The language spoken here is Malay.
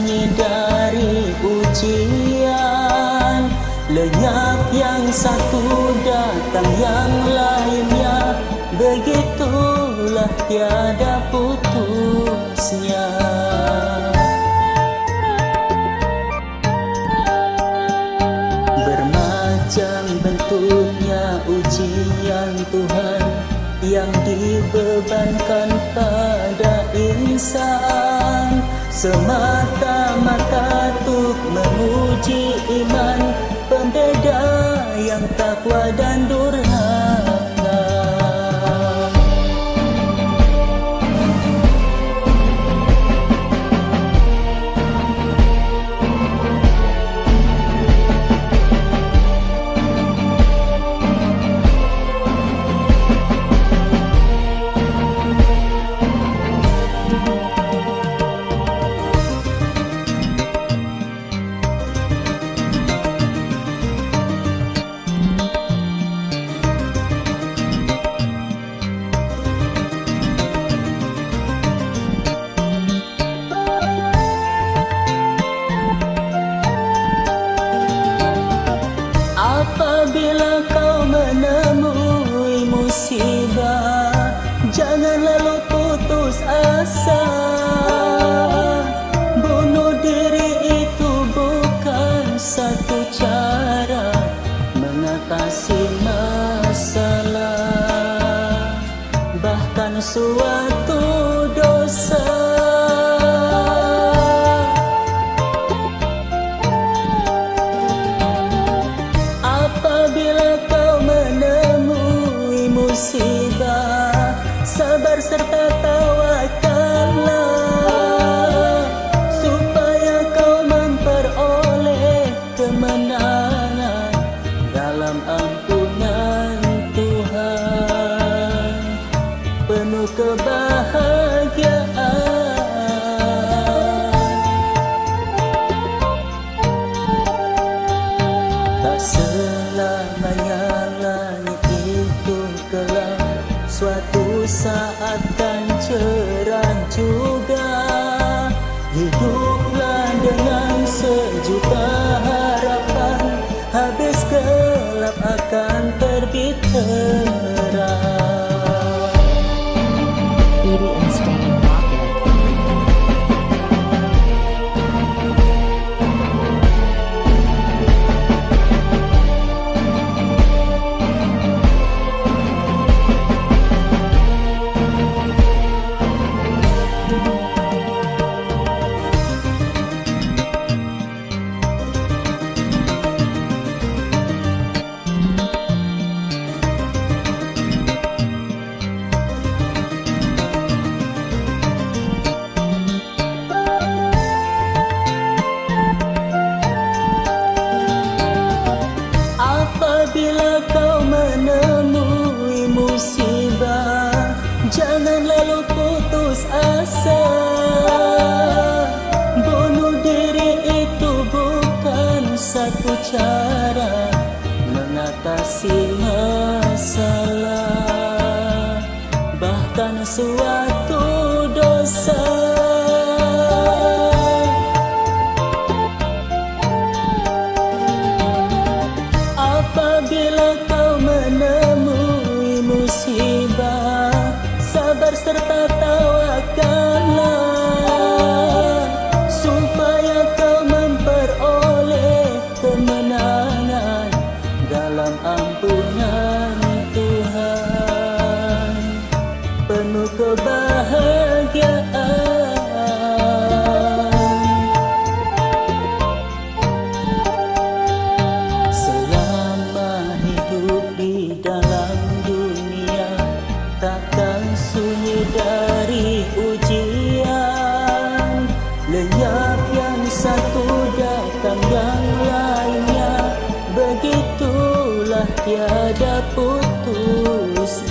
sunyi dari ujian Lenyap yang satu datang yang lainnya. Begitulah tiada putusnya. Bermacam bentuknya ujian Tuhan Yang dibebankan pada insan. Semata-mata untuk menguji iman. Pembeda yang takwa dan Mengatasi masalah Bahkan suatu dosa. Apabila kau menemui musibah Sabar serta tawakallah akan terbit terang Apabila kau menemui musibah Jangan lalu putus asa. Bunuh diri itu bukan satu cara Mengatasi masalah. Bahkan suatu dosa dari ujian. Lenyap yang satu datang yang lainnya. Begitulah tiada putusnya